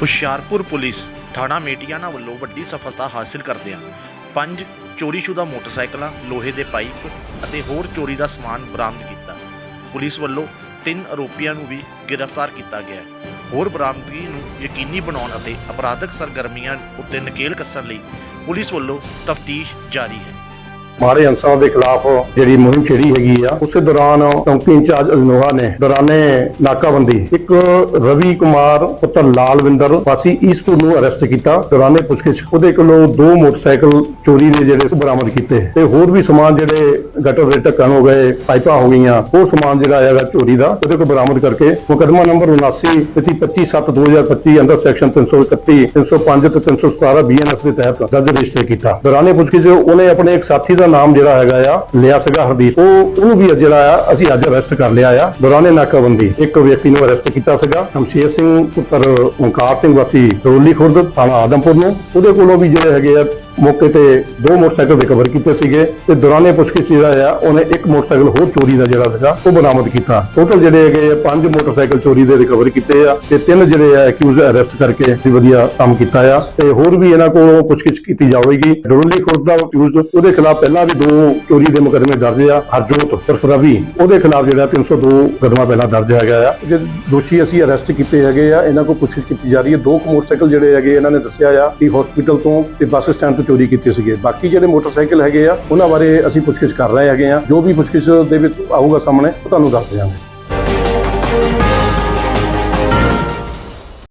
Hoshiarpur police ਥਾਣਾ ਮੇਟੀਆਣਾ ਵੱਲੋਂ ਵੱਡੀ ਸਫਲਤਾ ਹਾਸਲ ਕਰਦਿਆਂ ਪੰਜ ਚੋਰੀਸ਼ੁਦਾ ਮੋਟਰਸਾਈਕਲਾਂ, ਲੋਹੇ ਦੇ ਪਾਈਪ ਅਤੇ ਹੋਰ ਚੋਰੀ ਦਾ ਸਮਾਨ ਬਰਾਮਦ ਕੀਤਾ। ਪੁਲਿਸ ਵੱਲੋਂ ਤਿੰਨ ਆਰੋਪੀਆਂ ਨੂੰ ਵੀ ਗ੍ਰਿਫਤਾਰ ਕੀਤਾ ਗਿਆ ਹੈ। ਹੋਰ ਬਰਾਮਦਗੀ ਨੂੰ ਯਕੀਨੀ ਬਣਾਉਣ ਅਤੇ ਅਪਰਾਧਕ ਸਰਗਰਮੀਆਂ ਉੱਤੇ ਨਕੇਲ ਕੱਸਣ ਲਈ ਪੁਲਿਸ ਵੱਲੋਂ ਤਫਤੀਸ਼ ਜਾਰੀ ਹੈ। ਮਾੜੇ ਅੰਸਰਾਂ ਦੇ ਖਿਲਾਫ ਜਿਹੜੀ ਮੁਹਿੰਮ ਛੇੜੀ ਹੈਗੀ ਆ, ਉਸੇ ਦੌਰਾਨ ਚੌਂਕੀ ਇੰਚਾਰਜ ਅਜਨੋਹਾ ਨੇ ਦੌਰਾਨੇ ਨਾਕਾਬੰਦੀ। ਇੱਕ ਰਵੀ ਕੁਮਾਰ ਪੁੱਤਰ ਲਾਲਵਿੰਦਰ ਵਾਸੀ ਈਸਟਪੁਰ ਨੂੰ ਅਰੈਸਟ ਕੀਤਾ। ਦੌਰਾਨੇ ਪੁੱਛਗਿੱਛ, ਉਹਦੇ ਕੋਲੋਂ ਦੋ ਮੋਟਰਸਾਈਕਲ ਚੋਰੀ ਦੇ ਜਿਹੜੇ ਬਰਾਮਦ ਕੀਤੇ। ਤੇ ਹੋਰ ਵੀ ਸਮਾਨ ਜਿਹੜੇ ਗਟਰ ਦੇ ਢੱਕਣ ਹੋ ਗਏ, ਪਾਈਪਾਂ ਹੋ ਗਈਆਂ, ਉਹ ਸਮਾਨ ਜਿਹੜਾ ਹੈਗਾ ਚੋਰੀ ਦਾ, ਉਹਦੇ ਕੋਲ ਬਰਾਮਦ ਕਰਕੇ ਮੁਕੱਦਮਾ ਨੰਬਰ 79 ਤਿਥੀ 25/7/2025 ਅੰਦਰ ਸੈਕਸ਼ਨ 331 305 ਤੇ 317 ਬੀਐਨਐਸ ਦੇ ਤਹਿਤ ਦਰਜ ਰਜਿਸਟਰ ਕੀਤਾ। ਦੌਰਾਨੇ ਪੁੱਛਗਿੱਛ, ਉਹਨੇ ਆਪਣੇ ਇੱਕ ਸਾਥੀ ਦਾ ਨਾਮ ਜਿਹੜਾ ਹੈਗਾ ਆ, ਲਿਆ ਸੀਗਾ ਹਰਦੀਪ। ਉਹ ਉਹਨੂੰ ਵੀ ਜਿਹੜਾ ਆ, ਅਸੀਂ ਅੱਜ ਅਰੈਸਟ ਕਰ ਲਿਆ ਆ। ਦੌਰਾਨੇ ਨਾਕਾਬੰਦੀ। ਇੱਕ ਵਿਅਕਤੀ ਨੂੰ ਅਰੈਸਟ ਕੀਤਾ ਸੀਗਾ, ਸ਼ਮਸ਼ੇਰ ਸਿੰਘ ਪੁੱਤਰ ਓਂਕਾਰ ਸਿੰਘ ਵਾਸੀ, ਰੋਲੀ ਖੁਰਦ, ਥਾਣਾ ਆਦਮਪੁਰ ਨੂੰ। ਉਹਦੇ ਕੋਲੋਂ ਵੀ ਜਿਹੜੇ ਹੈਗੇ ਆ ਮੌਕੇ ਤੇ ਦੋ ਮੋਟਰਸਾਈਕਲ ਰਿਕਵਰ ਕੀਤੇ ਸੀਗੇ ਤੇ ਦੌਰਾਨੇ ਪੁੱਛਗਿੱਛ ਜਿਹੜਾ ਆ, ਉਹਨੇ ਇੱਕ ਮੋਟਰਸਾਈਕਲ ਹੋਰ ਚੋਰੀ ਦਾ ਜਿਹੜਾ ਸੀਗਾ, ਉਹ ਬਰਾਮਦ ਕੀਤਾ। ਟੋਟਲ ਜਿਹੜੇ ਹੈਗੇ ਆ, ਪੰਜ ਮੋਟਰਸਾਈਕਲ ਚੋਰੀ ਦੇ ਰਿਕਵਰ ਕੀਤੇ ਆ ਤੇ ਤਿੰਨ ਜਿਹੜੇ ਆ ਅਕਿਊਜ਼ ਅਰੈਸਟ ਕਰਕੇ ਅਸੀਂ ਵਧੀਆ ਕੰਮ ਕੀਤਾ ਆ। ਤੇ ਹੋਰ ਵੀ ਇਹਨਾਂ ਕੋਲੋਂ ਪੁੱਛਗਿੱਛ ਕੀਤੀ ਜਾਵੇਗੀ। ਡਰੋਲੀ ਖੁਰਦ ਦਾ ਅਕਿਊਜ਼ ਉਹਦੇ ਖਿਲਾਫ ਪਹਿਲਾਂ ਵੀ ਦੋ ਚੋਰੀ ਦੇ ਮੁਕੱਦਮੇ ਦਰਜ ਆ, ਹਰਜੋਤ ਤਰਸ ਰਵੀ। ਉਹਦੇ ਖਿਲਾਫ ਜਿਹੜਾ 302 ਮੁਕੱਦਮਾ ਪਹਿਲਾਂ ਦਰਜ ਹੈਗਾ ਆ। ਜਿਹੜੇ ਦੋਸ਼ੀ ਅਸੀਂ ਅਰੈਸਟ ਕੀਤੇ ਹੈਗੇ ਆ, ਇਹਨਾਂ ਕੋਲ ਪੁੱਛਗਿੱਛ ਕੀਤੀ ਜਾ ਰਹੀ ਹੈ। ਦੋ ਕੁ ਮੋਟਰਸਾਈਕਲ ਜਿਹੜੇ ਹੈਗੇ, ਇਹਨਾਂ ਨੇ ਦੱਸਿਆ ਆ ਕਿ ਹਸਪੀਟਲ ਤੋਂ ਤੇ ਬੱਸ ਸਟੈਂਡ ਤੋਂ ਚੋਰੀ ਕੀਤੇ ਸੀਗੇ। ਬਾਕੀ ਜਿਹੜੇ ਮੋਟਰਸਾਈਕਲ ਹੈਗੇ ਆ, ਉਹਨਾਂ ਬਾਰੇ ਅਸੀਂ ਪੁੱਛਗਿੱਛ ਕਰ ਰਹੇ ਹੈਗੇ ਆ। ਜੋ ਵੀ ਪੁੱਛਗਿੱਛ ਦੇ ਵਿੱਚ ਆਊਗਾ ਸਾਹਮਣੇ, ਉਹ ਤੁਹਾਨੂੰ ਦੱਸ ਦਿਆਂਗੇ।